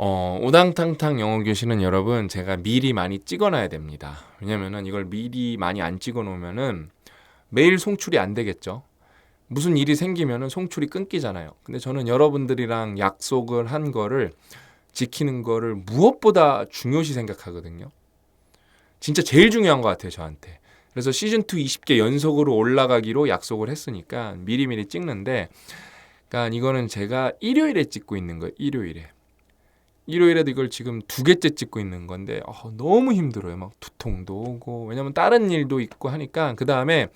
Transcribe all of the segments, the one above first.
어, 오당탕탕 영어 교실은 여러분 제가 미리 많이 찍어놔야 됩니다. 왜냐면은 이걸 미리 많이 안 찍어 놓으면은 매일 송출이 안 되겠죠. 무슨 일이 생기면은 송출이 끊기잖아요. 근데 저는 여러분들이랑 약속을 한 거를 지키는 거를 무엇보다 중요시 생각하거든요. 진짜 제일 중요한 것 같아요, 저한테. 그래서 시즌 2 20개 연속으로 올라가기로 약속을 했으니까 미리미리 찍는데, 그러니까 이거는 제가 일요일에 찍고 있는 거예요, 일요일에. 일요일에도 이걸 지금 두 개째 찍고 있는 건데 어, 너무 힘들어요. 막 두통도 오고 왜냐면 다른 일도 있고 하니까 그 다음에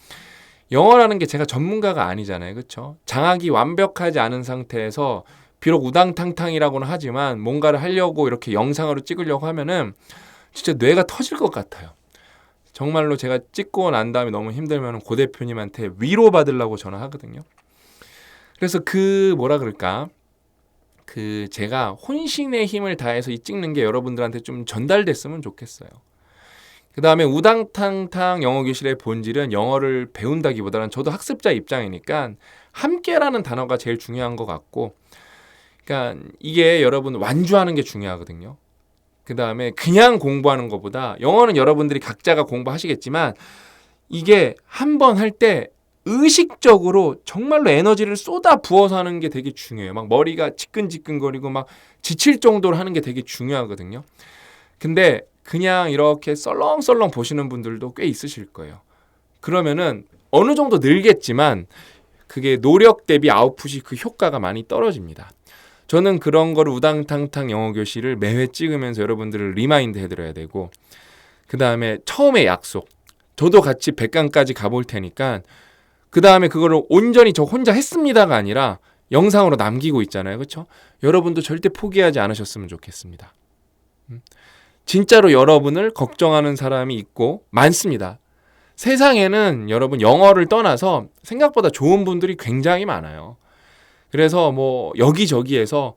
영어라는 게 제가 전문가가 아니잖아요, 그렇죠? 장악이 완벽하지 않은 상태에서 비록 우당탕탕이라고는 하지만 뭔가를 하려고 이렇게 영상으로 찍으려고 하면은 진짜 뇌가 터질 것 같아요. 정말로 제가 찍고 난 다음에 너무 힘들면 고 대표님한테 위로 받으려고 전화하거든요. 그래서 그 뭐라 그럴까? 그 제가 혼신의 힘을 다해서 이 찍는 게 여러분들한테 좀 전달됐으면 좋겠어요. 그 다음에 우당탕탕 영어 교실의 본질은 영어를 배운다기보다는 저도 학습자 입장이니까 함께라는 단어가 제일 중요한 것 같고, 그러니까 이게 여러분 완주하는 게 중요하거든요. 그 다음에 그냥 공부하는 것보다 영어는 여러분들이 각자가 공부하시겠지만 이게 한 번 할 때 의식적으로 정말로 에너지를 쏟아 부어서 하는 게 되게 중요해요. 막 머리가 지끈지끈거리고 막 지칠 정도로 하는 게 되게 중요하거든요. 근데 그냥 이렇게 썰렁썰렁 보시는 분들도 꽤 있으실 거예요. 그러면은 어느 정도 늘겠지만 그게 노력 대비 아웃풋이 그 효과가 많이 떨어집니다. 저는 그런 거를 우당탕탕 영어 교실을 매회 찍으면서 여러분들을 리마인드 해드려야 되고 그 다음에 처음에 약속 저도 같이 백강까지 가볼 테니까 그 다음에 그거를 온전히 저 혼자 했습니다가 아니라 영상으로 남기고 있잖아요. 그렇죠? 여러분도 절대 포기하지 않으셨으면 좋겠습니다. 음. 진짜로 여러분을 걱정하는 사람이 있고 많습니다. 세상에는 여러분 영어를 떠나서 생각보다 좋은 분들이 굉장히 많아요. 그래서 뭐 여기저기에서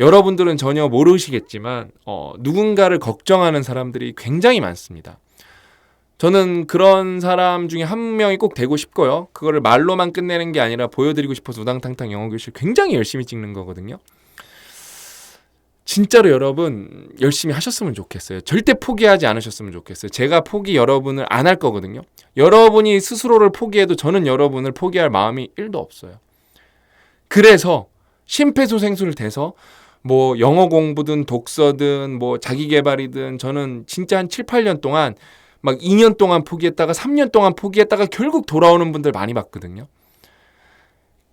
여러분들은 전혀 모르시겠지만 어, 누군가를 걱정하는 사람들이 굉장히 많습니다. 저는 그런 사람 중에 한 명이 꼭 되고 싶고요. 그거를 말로만 끝내는 게 아니라 보여드리고 싶어서 우당탕탕 영어 교실 굉장히 열심히 찍는 거거든요. 진짜로 여러분 열심히 하셨으면 좋겠어요. 절대 포기하지 않으셨으면 좋겠어요. 제가 포기 여러분을 안 할 거거든요. 여러분이 스스로를 포기해도 저는 여러분을 포기할 마음이 1도 없어요. 그래서 심폐소생술을 대서 뭐 영어 공부든 독서든 뭐 자기 개발이든 저는 진짜 한 7, 8년 동안 막 2년 동안 포기했다가 3년 동안 포기했다가 결국 돌아오는 분들 많이 봤거든요.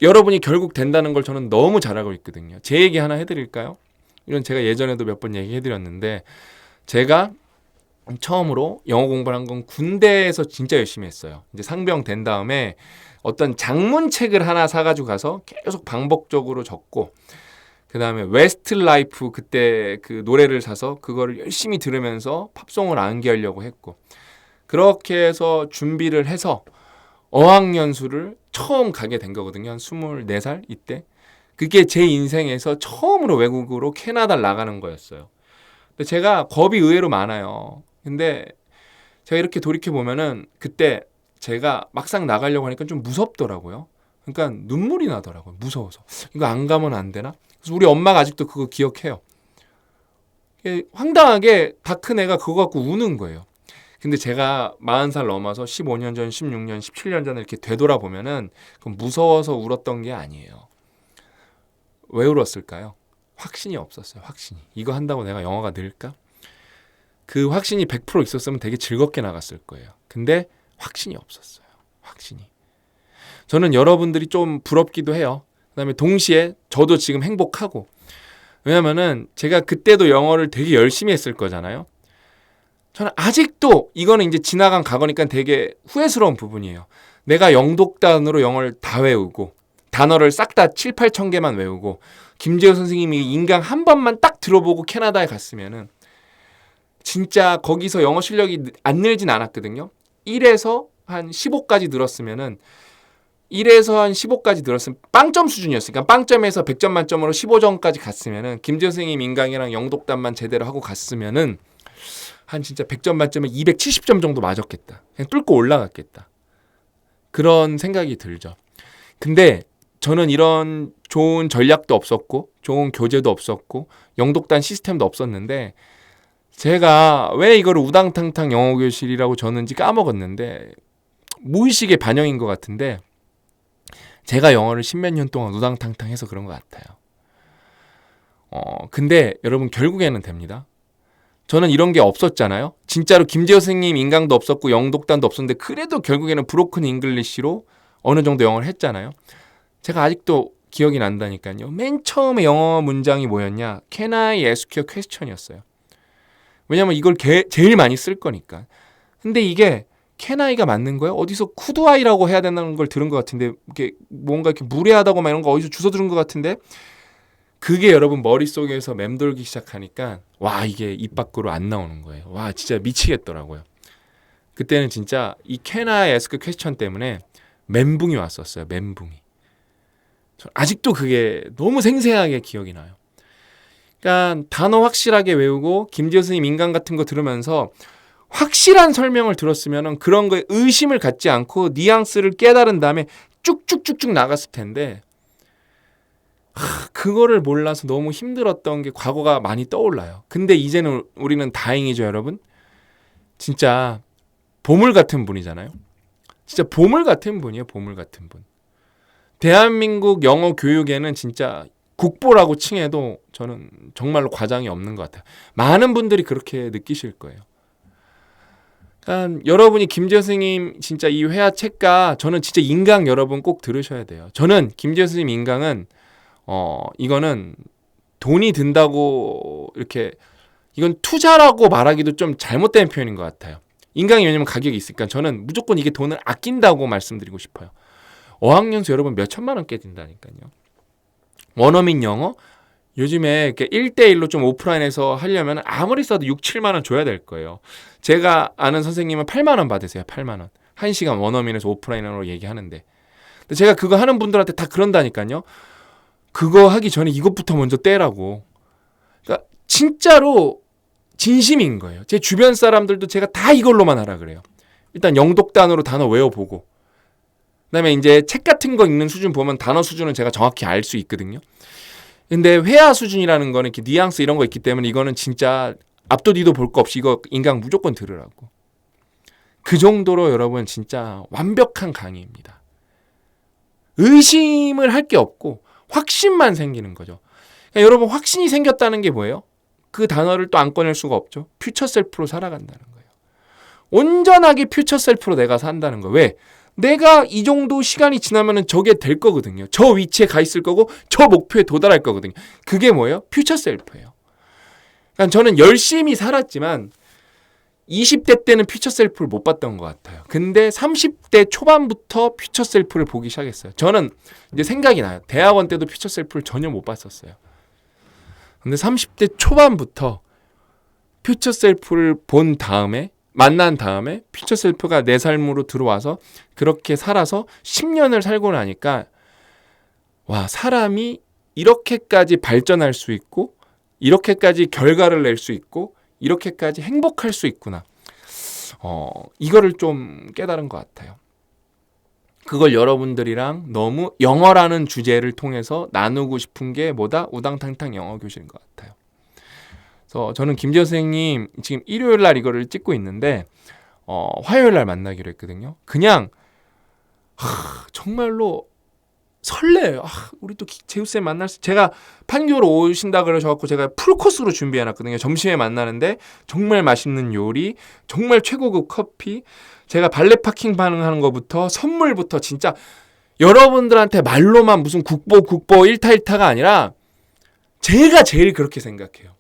여러분이 결국 된다는 걸 저는 너무 잘 알고 있거든요. 제 얘기 하나 해드릴까요? 이건 제가 예전에도 몇 번 얘기해드렸는데 제가 처음으로 영어 공부를 한 건 군대에서 진짜 열심히 했어요. 이제 상병 된 다음에 어떤 장문책을 하나 사가지고 가서 계속 반복적으로 적고 그 다음에 웨스트 라이프 그때 그 노래를 사서 그거를 열심히 들으면서 팝송을 암기하려고 했고 그렇게 해서 준비를 해서 어학연수를 처음 가게 된 거거든요. 한 24살 이때. 그게 제 인생에서 처음으로 외국으로 캐나다를 나가는 거였어요. 근데 제가 겁이 의외로 많아요. 근데 제가 이렇게 돌이켜 보면은 그때 제가 막상 나가려고 하니까 좀 무섭더라고요. 그러니까 눈물이 나더라고요. 무서워서. 이거 안 가면 안 되나? 그래서 우리 엄마가 아직도 그거 기억해요. 황당하게 다 큰 애가 그거 갖고 우는 거예요. 근데 제가 40살 넘어서 15년 전, 16년, 17년 전에 이렇게 되돌아보면은 무서워서 울었던 게 아니에요. 왜 울었을까요? 확신이 없었어요. 확신이. 이거 한다고 내가 영어가 늘까? 그 확신이 100% 있었으면 되게 즐겁게 나갔을 거예요. 근데 확신이 없었어요. 확신이. 저는 여러분들이 좀 부럽기도 해요. 그다음에 동시에 저도 지금 행복하고 왜냐면은 제가 그때도 영어를 되게 열심히 했을 거잖아요. 저는 아직도 이거는 이제 지나간 과거니까 되게 후회스러운 부분이에요. 내가 영독단으로 영어를 다 외우고 단어를 싹 다 7, 8천 개만 외우고 김재호 선생님이 인강 한 번만 딱 들어보고 캐나다에 갔으면은 진짜 거기서 영어 실력이 안 늘진 않았거든요. 1에서 한 15까지 늘었으면은 1에서 한 15까지 늘었으면 빵점 수준이었으니까 빵점에서 100점 만점으로 15점까지 갔으면은 김재호 선생님 인강이랑 영독단만 제대로 하고 갔으면은 한 진짜 100점 만점에 270점 정도 맞았겠다. 그냥 뚫고 올라갔겠다. 그런 생각이 들죠. 근데 저는 이런 좋은 전략도 없었고 좋은 교재도 없었고 영독단 시스템도 없었는데 제가 왜 이걸 우당탕탕 영어 교실이라고 줬는지 까먹었는데 무의식의 반영인 것 같은데 제가 영어를 십몇 년 동안 우당탕탕 해서 그런 것 같아요. 어, 근데 여러분 결국에는 됩니다. 저는 이런 게 없었잖아요. 진짜로 김재호 선생님 인강도 없었고 영독단도 없었는데 그래도 결국에는 브로큰 잉글리시로 어느 정도 영어를 했잖아요. 제가 아직도 기억이 난다니까요. 맨 처음에 영어 문장이 뭐였냐? Can I ask you a question이었어요. 왜냐면 이걸 게, 제일 많이 쓸 거니까. 근데 이게 can I가 맞는 거예요? 어디서 could I라고 해야 된다는 걸 들은 것 같은데 이게 뭔가 이렇게 무례하다고 막 이런 거 어디서 주워 들은 것 같은데 그게 여러분 머릿속에서 맴돌기 시작하니까 와 이게 입 밖으로 안 나오는 거예요. 와 진짜 미치겠더라고요. 그때는 진짜 이 ask a question 때문에 멘붕이 왔었어요. 멘붕이. 아직도 그게 너무 생생하게 기억이 나요. 그러니까 단어 확실하게 외우고 김지호 선생님 인간 같은 거 들으면서 확실한 설명을 들었으면 그런 거에 의심을 갖지 않고 뉘앙스를 깨달은 다음에 쭉쭉쭉쭉 나갔을 텐데 하, 그거를 몰라서 너무 힘들었던 게 과거가 많이 떠올라요. 근데 이제는 우리는 다행이죠, 여러분. 진짜 보물 같은 분이잖아요. 진짜 보물 같은 분이에요, 보물 같은 분. 대한민국 영어 교육에는 진짜 국보라고 칭해도 저는 정말로 과장이 없는 것 같아요. 많은 분들이 그렇게 느끼실 거예요. 그러니까 여러분이 김재호 선생님 진짜 이 회화 책과 저는 진짜 인강 여러분 꼭 들으셔야 돼요. 저는 김재호 선생님 인강은 어 이거는 돈이 든다고 이렇게 이건 투자라고 말하기도 좀 잘못된 표현인 것 같아요. 인강이 왜냐면 가격이 있으니까 저는 무조건 이게 돈을 아낀다고 말씀드리고 싶어요. 어학연수 여러분 몇 천만 원 깨진다니까요. 원어민 영어 요즘에 이렇게 1대1로 좀 오프라인에서 하려면 아무리 써도 6, 7만 원 줘야 될 거예요. 제가 아는 선생님은 8만 원 받으세요. 8만 원. 1시간 원어민에서 오프라인으로 얘기하는데. 근데 제가 그거 하는 분들한테 다 그런다니까요. 그거 하기 전에 이것부터 먼저 떼라고. 그러니까 진짜로 진심인 거예요. 제 주변 사람들도 제가 다 이걸로만 하라 그래요. 일단 영독단으로 단어 외워보고 그다음에 이제 책 같은 거 읽는 수준 보면 단어 수준은 제가 정확히 알 수 있거든요. 근데 회화 수준이라는 거는 이렇게 뉘앙스 이런 거 있기 때문에 이거는 진짜 앞도 뒤도 볼 거 없이 이거 인강 무조건 들으라고. 그 정도로 여러분 진짜 완벽한 강의입니다. 의심을 할 게 없고 확신만 생기는 거죠. 그러니까 여러분 확신이 생겼다는 게 뭐예요? 그 단어를 또 안 꺼낼 수가 없죠. 퓨처 셀프로 살아간다는 거예요. 온전하게 퓨처 셀프로 내가 산다는 거예요. 왜? 내가 이 정도 시간이 지나면은 저게 될 거거든요. 저 위치에 가 있을 거고 저 목표에 도달할 거거든요. 그게 뭐예요? 퓨처 셀프예요. 그러니까 저는 열심히 살았지만 20대 때는 퓨처 셀프를 못 봤던 것 같아요. 근데 30대 초반부터 퓨처 셀프를 보기 시작했어요. 저는 이제 생각이 나요. 대학원 때도 퓨처 셀프를 전혀 못 봤었어요. 근데 30대 초반부터 퓨처 셀프를 본 다음에 만난 다음에 퓨처 셀프가 내 삶으로 들어와서 그렇게 살아서 10년을 살고 나니까 와, 사람이 이렇게까지 발전할 수 있고 이렇게까지 결과를 낼 수 있고 이렇게까지 행복할 수 있구나. 어, 이거를 좀 깨달은 것 같아요. 그걸 여러분들이랑 너무 영어라는 주제를 통해서 나누고 싶은 게 뭐다? 우당탕탕 영어 교실인 것 같아요. 그래서 저는 김지현 선생님 지금 일요일 날 이거를 찍고 있는데 어, 화요일 날 만나기로 했거든요. 그냥 하, 정말로 설레요. 아, 우리 또 제우쌤 만날 수 제가 판교로 오신다 그러셔갖고 제가 풀 코스로 준비해놨거든요. 점심에 만나는데 정말 맛있는 요리, 정말 최고급 커피, 제가 발레 파킹 반응하는 것부터 선물부터 진짜 여러분들한테 말로만 무슨 국보 국보 일타일타가 아니라 제가 제일 그렇게 생각해요.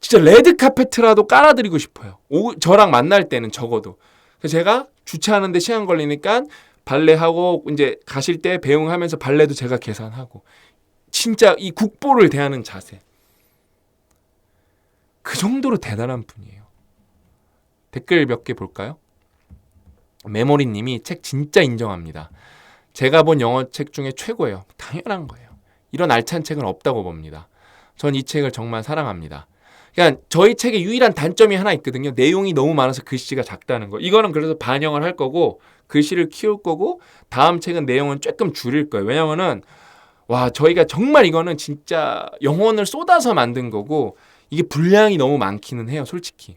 진짜 레드 카페트라도 깔아드리고 싶어요. 오, 저랑 만날 때는 적어도. 그래서 제가 주차하는데 시간 걸리니까 발레하고 이제 가실 때 배웅하면서 발레도 제가 계산하고 진짜 이 국보를 대하는 자세. 그 정도로 대단한 분이에요. 댓글 몇 개 볼까요? 메모리 님이 책 진짜 인정합니다. 제가 본 영어 책 중에 최고예요. 당연한 거예요. 이런 알찬 책은 없다고 봅니다. 전 이 책을 정말 사랑합니다. 그러니까 저희 책의 유일한 단점이 하나 있거든요. 내용이 너무 많아서 글씨가 작다는 거. 이거는 그래서 반영을 할 거고 글씨를 키울 거고 다음 책은 내용은 조금 줄일 거예요. 왜냐면은 와 저희가 정말 이거는 진짜 영혼을 쏟아서 만든 거고 이게 분량이 너무 많기는 해요. 솔직히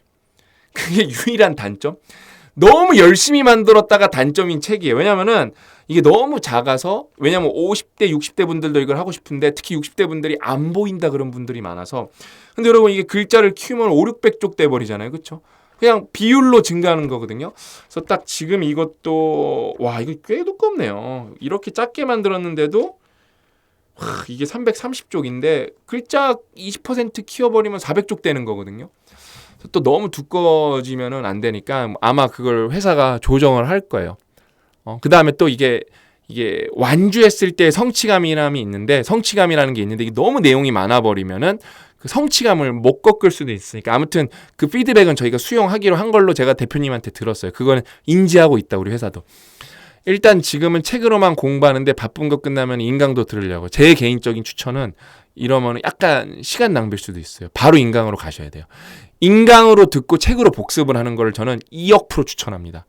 그게 유일한 단점. 너무 열심히 만들었다가 단점인 책이에요. 왜냐면은 이게 너무 작아서 왜냐면 50대, 60대 분들도 이걸 하고 싶은데 특히 60대 분들이 안 보인다 그런 분들이 많아서 근데 여러분 이게 글자를 키우면 5, 600쪽 돼 버리잖아요. 그렇죠? 그냥 비율로 증가하는 거거든요. 그래서 딱 지금 이것도 와, 이거 꽤 두껍네요. 이렇게 작게 만들었는데도 와, 이게 330쪽인데 글자 20% 키워버리면 400쪽 되는 거거든요. 또 너무 두꺼워지면은 안 되니까 아마 그걸 회사가 조정을 할 거예요. 어, 그 다음에 또 이게 이게 완주했을 때 성취감이람이 있는데 성취감이라는 게 있는데 이게 너무 내용이 많아 버리면은 그 성취감을 못 꺾을 수도 있으니까 아무튼 그 피드백은 저희가 수용하기로 한 걸로 제가 대표님한테 들었어요. 그거는 인지하고 있다 우리 회사도. 일단 지금은 책으로만 공부하는데 바쁜 거 끝나면 인강도 들으려고. 제 개인적인 추천은 이러면 약간 시간 낭비일 수도 있어요. 바로 인강으로 가셔야 돼요. 인강으로 듣고 책으로 복습을 하는 걸 저는 2억 프로 추천합니다.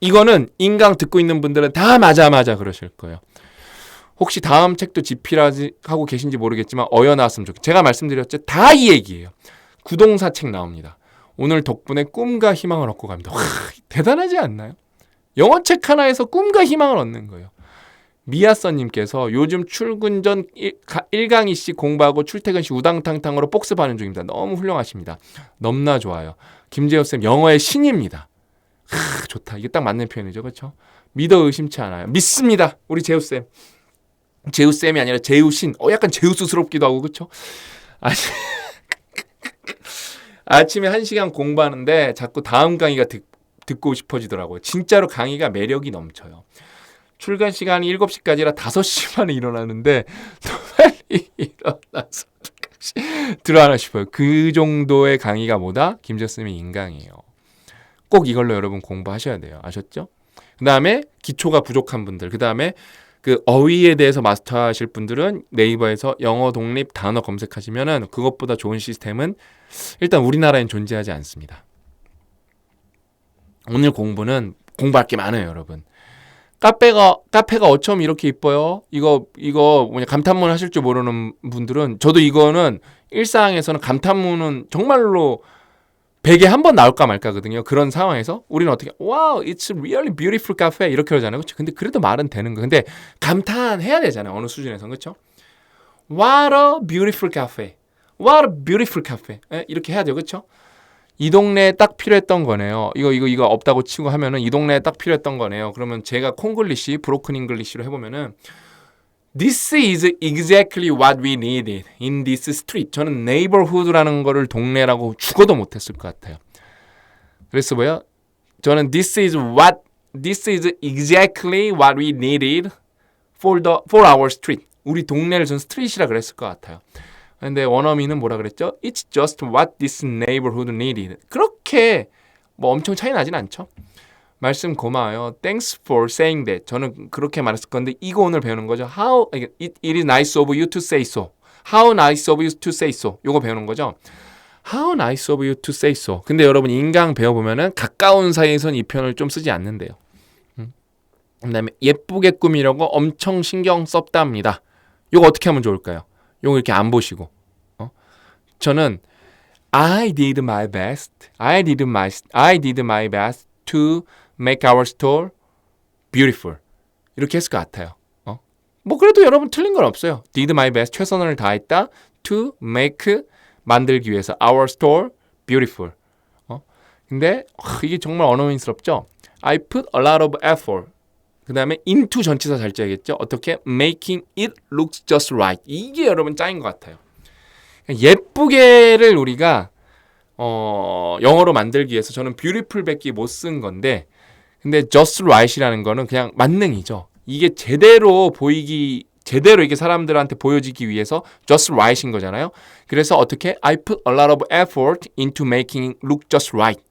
이거는 인강 듣고 있는 분들은 다 맞아 맞아 그러실 거예요. 혹시 다음 책도 집필하고 계신지 모르겠지만 어여 나왔으면 좋겠어요. 제가 말씀드렸죠. 다 이 얘기예요. 구동사 책 나옵니다. 오늘 덕분에 꿈과 희망을 얻고 갑니다. 와, 대단하지 않나요? 영어 책 하나에서 꿈과 희망을 얻는 거예요. 미아서님께서 요즘 출근 전 1강의씩 공부하고 출퇴근 시 우당탕탕으로 복습 하는 중입니다. 너무 훌륭하십니다. 넘나 좋아요. 김재호 쌤 영어의 신입니다. 하, 좋다. 이게 딱 맞는 표현이죠. 그렇죠? 믿어 의심치 않아요. 믿습니다. 우리 재우쌤. 제우쌤이 아니라 제우신. 어, 약간 제우스스럽기도 하고, 그쵸? 아니, 아침에 한 시간 공부하는데 자꾸 다음 강의가 듣, 듣고 싶어지더라고요. 진짜로 강의가 매력이 넘쳐요. 출근 시간이 7시까지라 5시 만에 일어나는데 빨리 일어나서 들어가나 싶어요. 그 정도의 강의가 뭐다? 김재쌤의 인강이에요. 꼭 이걸로 여러분 공부하셔야 돼요. 아셨죠? 그 다음에 기초가 부족한 분들, 그 다음에 그 어휘에 대해서 마스터하실 분들은 네이버에서 영어 독립 단어 검색하시면은 그것보다 좋은 시스템은 일단 우리나라엔 존재하지 않습니다. 오늘 공부는 공부할 게 많아요, 여러분. 카페가 카페가 어쩜 이렇게 이뻐요? 이거 이거 뭐냐 감탄문 하실 줄 모르는 분들은 저도 이거는 일상에서는 감탄문은 정말로 100에 한 번 나올까 말까거든요. 그런 상황에서 우리는 어떻게 와우, it's really beautiful cafe 이렇게 그러잖아요. 그렇죠? 근데 그래도 말은 되는 거. 근데 감탄해야 되잖아요. 어느 수준에서. 그렇죠? What a beautiful cafe. What a beautiful cafe. 예? 이렇게 해야 돼요. 그렇죠? 이 동네에 딱 필요했던 거네요. 이거 이거 이거 없다고 치고 하면은 이 동네에 딱 필요했던 거네요. 그러면 제가 콩글리시, 브로큰 잉글리시로 해 보면은 This is exactly what we needed in this street. 저는 neighborhood라는 거를 동네라고 죽어도 못했을 것 같아요. 그래서 뭐요? 저는 this is what this is exactly what we needed for the for our street. 우리 동네를 전 스트릿이라 그랬을 것 같아요. 근데 원어민은 뭐라 그랬죠? It's just what this neighborhood needed. 그렇게 뭐 엄청 차이 나진 않죠. 말씀 고마워요. Thanks for saying that. 저는 그렇게 말했을 건데 이거 오늘 배우는 거죠. How it, it is nice of you to say so. How nice of you to say so. 요거 배우는 거죠. How nice of you to say so. 근데 여러분 인강 배워보면은 가까운 사이에선 이 표현을 좀 쓰지 않는데요. 음. 그다음에 예쁘게 꾸미려고 엄청 신경 썼답니다. 요거 어떻게 하면 좋을까요? 요거 이렇게 안 보시고 어? 저는 I did my best. I did my I did my best to make our store beautiful. 이렇게 했을 것 같아요. 어? 뭐 그래도 여러분 틀린 건 없어요. did my best 최선을 다했다 to make 만들기 위해서 our store beautiful. 어? 근데 어, 이게 정말 언어민스럽죠. I put a lot of effort. 그 다음에 into 전치사 잘 짜야겠죠. 어떻게 making it look just right. 이게 여러분 짱인 것 같아요. 예쁘게를 우리가 어, 영어로 만들기 위해서 저는 beautiful밖에 못 쓴 건데 근데 just right이라는 거는 그냥 만능이죠. 이게 제대로 보이기 제대로 이게 사람들한테 보여지기 위해서 just right인 거잖아요. 그래서 어떻게 I put a lot of effort into making look just right.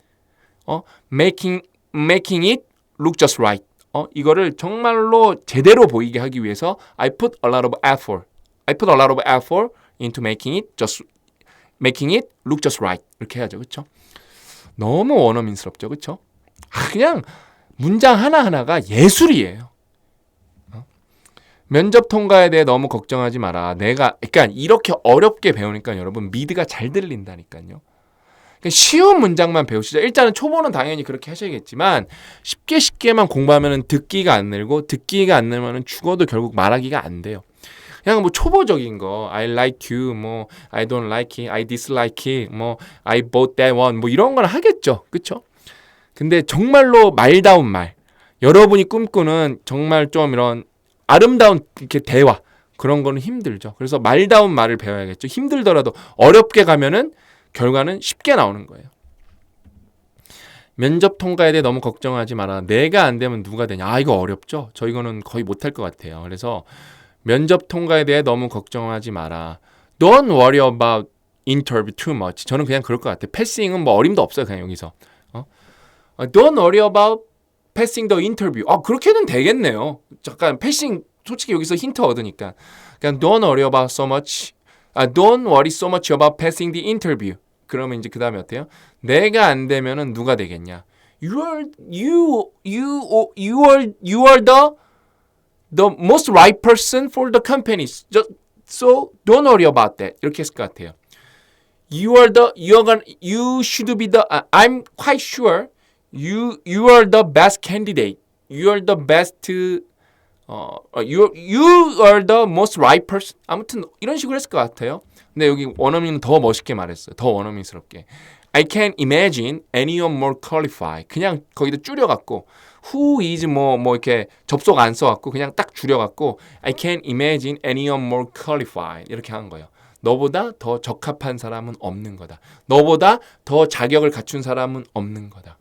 어, making making it look just right. 어, 이거를 정말로 제대로 보이게 하기 위해서 I put a lot of effort. I put a lot of effort into making it just making it look just right 이렇게 해야죠, 그렇죠? 너무 원어민스럽죠, 그렇죠? 아, 그냥 문장 하나 하나가 예술이에요. 어? 면접 통과에 대해 너무 걱정하지 마라. 내가 그러니까 이렇게 어렵게 배우니까 여러분 미드가 잘 들린다니까요. 그러니까 쉬운 문장만 배우시죠. 일단은 초보는 당연히 그렇게 하셔야겠지만 쉽게 쉽게만 공부하면 듣기가 안 늘고 듣기가 안 늘면 죽어도 결국 말하기가 안 돼요. 그냥 뭐 초보적인 거 I like you 뭐 I don't like it I dislike it 뭐 I bought that one 뭐 이런 건 하겠죠. 그쵸 근데 정말로 말다운 말 여러분이 꿈꾸는 정말 좀 이런 아름다운 이렇게 대화 그런 거는 힘들죠. 그래서 말다운 말을 배워야겠죠. 힘들더라도 어렵게 가면은 결과는 쉽게 나오는 거예요. 면접 통과에 대해 너무 걱정하지 마라. 내가 안 되면 누가 되냐. 아 이거 어렵죠. 저 이거는 거의 못할 것 같아요. 그래서 면접 통과에 대해 너무 걱정하지 마라. Don't worry about interview too much. 저는 그냥 그럴 것 같아요. 패싱은 뭐 어림도 없어요. 그냥 여기서. 어? Don't worry about passing the interview. 아 그렇게는 되겠네요. 잠깐 패싱 솔직히 여기서 힌트 얻으니까 그냥 don't worry about so much. 아 don't worry so much about passing the interview. 그러면 이제 그 다음에 어때요? 내가 안 되면은 누가 되겠냐? You are you you you are you are the the most right person for the company. So don't worry about that. 이렇게 했을 것 같아요. You are the you are gonna, you should be the uh, I'm quite sure you you are the best candidate. You are the best 어 you you are the most right person. 아무튼 이런 식으로 했을 것 같아요. 근데 여기 원어민은 더 멋있게 말했어요. 더 원어민스럽게. I can't imagine anyone more qualified. 그냥 거기다 줄여갖고 who is 뭐, 뭐 이렇게 접속 안 써갖고 그냥 딱 줄여갖고 I can't imagine anyone more qualified 이렇게 한 거예요. 너보다 더 적합한 사람은 없는 거다. 너보다 더 자격을 갖춘 사람은 없는 거다.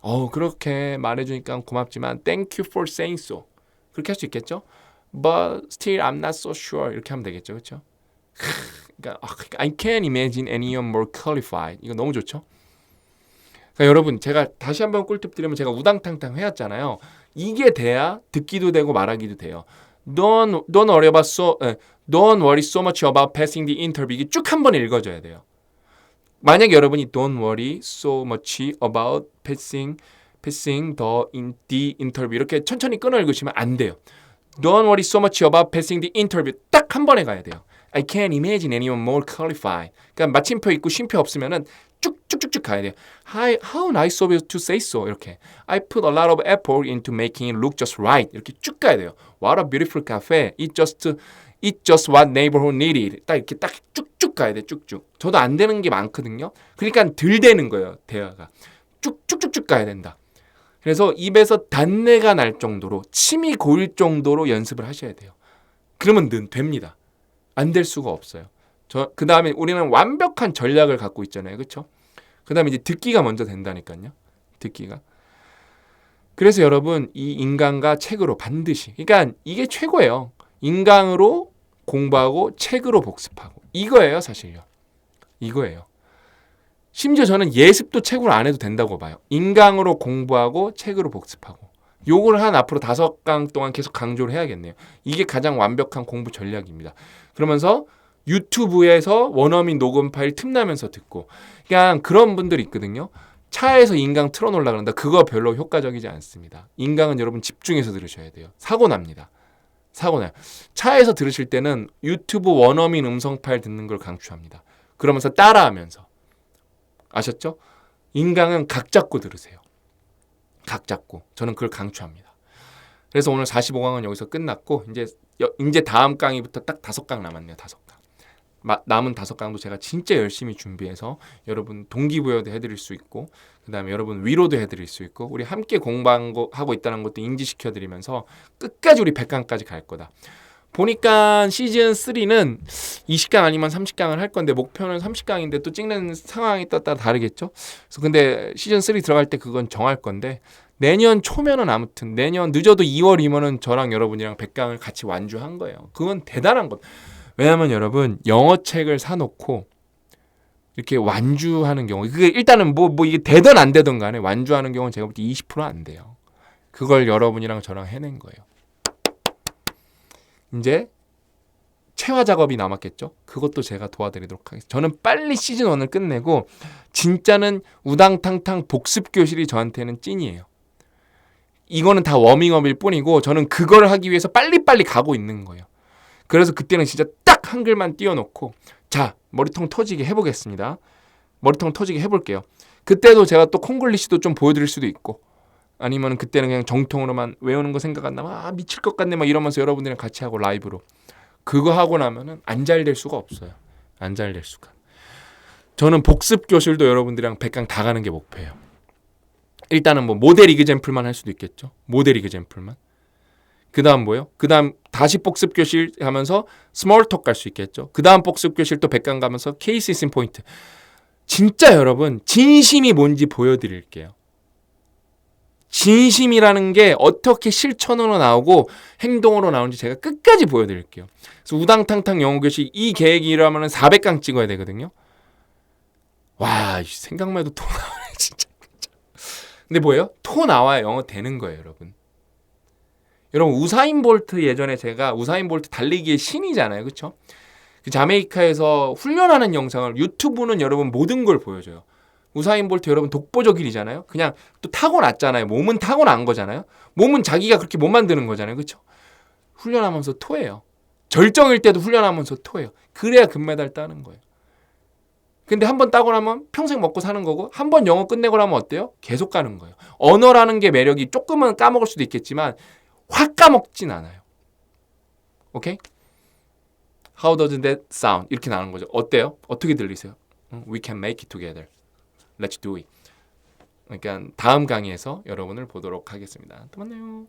어 그렇게 말해주니까 고맙지만 Thank you for saying so. 그렇게 할 수 있겠죠? But still I'm not so sure 이렇게 하면 되겠죠, 그렇죠? 그러니까 I can't imagine anyone more qualified. 이거 너무 좋죠? 그러니까 여러분 제가 다시 한번 꿀팁 드리면 제가 우당탕탕 해왔잖아요. 이게 돼야 듣기도 되고 말하기도 돼요. Don't don't worry about so don't worry so much about passing the interview. 이게 쭉 한번 읽어줘야 돼요. 만약 여러분이 don't worry so much about passing passing the in the interview 이렇게 천천히 끊어 읽으시면 안 돼요. Don't worry so much about passing the interview 딱 한 번에 가야 돼요. I can't imagine anyone more qualified. 그러니까 마침표 있고 쉼표 없으면은 쭉쭉쭉쭉 가야 돼요. How, how nice of you to say so. 이렇게. I put a lot of effort into making it look just right. 이렇게 쭉 가야 돼요. What a beautiful cafe. It just it just what neighborhood needed. 딱 이렇게 딱 쭉쭉 가야 돼. 쭉쭉. 저도 안 되는 게 많거든요. 그러니까 들 되는 거예요. 대화가. 쭉쭉쭉쭉 가야 된다. 그래서 입에서 단내가 날 정도로 침이 고일 정도로 연습을 하셔야 돼요. 그러면 는 됩니다. 안 될 수가 없어요. 저 그다음에 우리는 완벽한 전략을 갖고 있잖아요. 그렇죠? 그다음에 이제 듣기가 먼저 된다니까요. 듣기가. 그래서 여러분 이 인강과 책으로 반드시 그러니까 이게 최고예요. 인강으로 공부하고 책으로 복습하고 이거예요, 사실요. 이거예요. 심지어 저는 예습도 책으로 안 해도 된다고 봐요. 인강으로 공부하고 책으로 복습하고. 요걸 한 앞으로 다섯 강 동안 계속 강조를 해야겠네요. 이게 가장 완벽한 공부 전략입니다. 그러면서 유튜브에서 원어민 녹음 파일 틈나면서 듣고 그냥 그런 분들이 있거든요. 차에서 인강 틀어놓으려 그런다. 그거 별로 효과적이지 않습니다. 인강은 여러분 집중해서 들으셔야 돼요. 사고 납니다. 사고 나요. 차에서 들으실 때는 유튜브 원어민 음성 파일 듣는 걸 강추합니다. 그러면서 따라하면서 아셨죠? 인강은 각 잡고 들으세요. 각 잡고 저는 그걸 강추합니다. 그래서 오늘 45강은 여기서 끝났고 이제 이제 다음 강의부터 딱 다섯 강 남았네요. 다섯 강. 남은 다섯 강도 제가 진짜 열심히 준비해서 여러분 동기부여도 해드릴 수 있고 그 다음에 여러분 위로도 해드릴 수 있고 우리 함께 공부하고 있다는 것도 인지시켜드리면서 끝까지 우리 100강까지 갈 거다. 보니까 시즌 3는 20강 아니면 30강을 할 건데 목표는 30강인데 또 찍는 상황이 따라 다르겠죠. 그래서 근데 시즌 3 들어갈 때 그건 정할 건데 내년 초면은 아무튼 내년 늦어도 2월이면은 저랑 여러분이랑 100강을 같이 완주한 거예요. 그건 대단한 것. 왜냐하면 여러분 영어 책을 사놓고 이렇게 완주하는 경우 그게 일단은 뭐뭐 뭐 이게 되든 안 되든 간에 완주하는 경우는 제가 볼 때 20%안 돼요. 그걸 여러분이랑 저랑 해낸 거예요. 이제 체화 작업이 남았겠죠. 그것도 제가 도와드리도록 하겠습니다. 저는 빨리 시즌 1을 끝내고 진짜는 우당탕탕 복습 교실이 저한테는 찐이에요. 이거는 다 워밍업일 뿐이고 저는 그걸 하기 위해서 빨리빨리 가고 있는 거예요. 그래서 그때는 진짜 딱 한글만 띄워놓고 자 머리통 터지게 해보겠습니다. 머리통 터지게 해볼게요. 그때도 제가 또 콩글리시도 좀 보여드릴 수도 있고 아니면 그때는 그냥 정통으로만 외우는 거 생각 안 나면 아 미칠 것 같네 막 이러면서 여러분들이랑 같이 하고 라이브로 그거 하고 나면은 안 잘 될 수가 없어요. 안 잘 될 수가. 저는 복습 교실도 여러분들이랑 백강 다 가는 게 목표예요. 일단은 뭐 모델 이그젠플만 할 수도 있겠죠. 모델 이그젠플만. 그다음 뭐요? 그다음 다시 복습 교실 하면서 스몰 톡 갈 수 있겠죠. 그다음 복습 교실 또 백강 가면서 케이스 있음 포인트. 진짜 여러분 진심이 뭔지 보여드릴게요. 진심이라는 게 어떻게 실천으로 나오고 행동으로 나오는지 제가 끝까지 보여드릴게요. 그래서 우당탕탕 영어 교실 이 계획이라면 400강 찍어야 되거든요. 와 생각만 해도 토 나와요 진짜. 근데 뭐예요? 토 나와야 영어 되는 거예요, 여러분. 여러분 우사인 볼트 예전에 제가 우사인 볼트 달리기의 신이잖아요, 그렇죠? 그 자메이카에서 훈련하는 영상을 유튜브는 여러분 모든 걸 보여줘요. 우사인 볼트 여러분 독보적 일이잖아요. 그냥 또 타고났잖아요. 몸은 타고난 거잖아요. 몸은 자기가 그렇게 못 만드는 거잖아요, 그렇죠? 훈련하면서 토해요. 절정일 때도 훈련하면서 토해요. 그래야 금메달 따는 거예요. 근데 한 번 따고 나면 평생 먹고 사는 거고 한 번 영어 끝내고 나면 어때요? 계속 가는 거예요. 언어라는 게 매력이 조금은 까먹을 수도 있겠지만 확 까먹진 않아요. 오케이? How does that sound? 이렇게 나오는 거죠. 어때요? 어떻게 들리세요? 응, We can make it together. Let's do it. 그러니까 다음 강의에서 여러분을 보도록 하겠습니다. 또 만나요.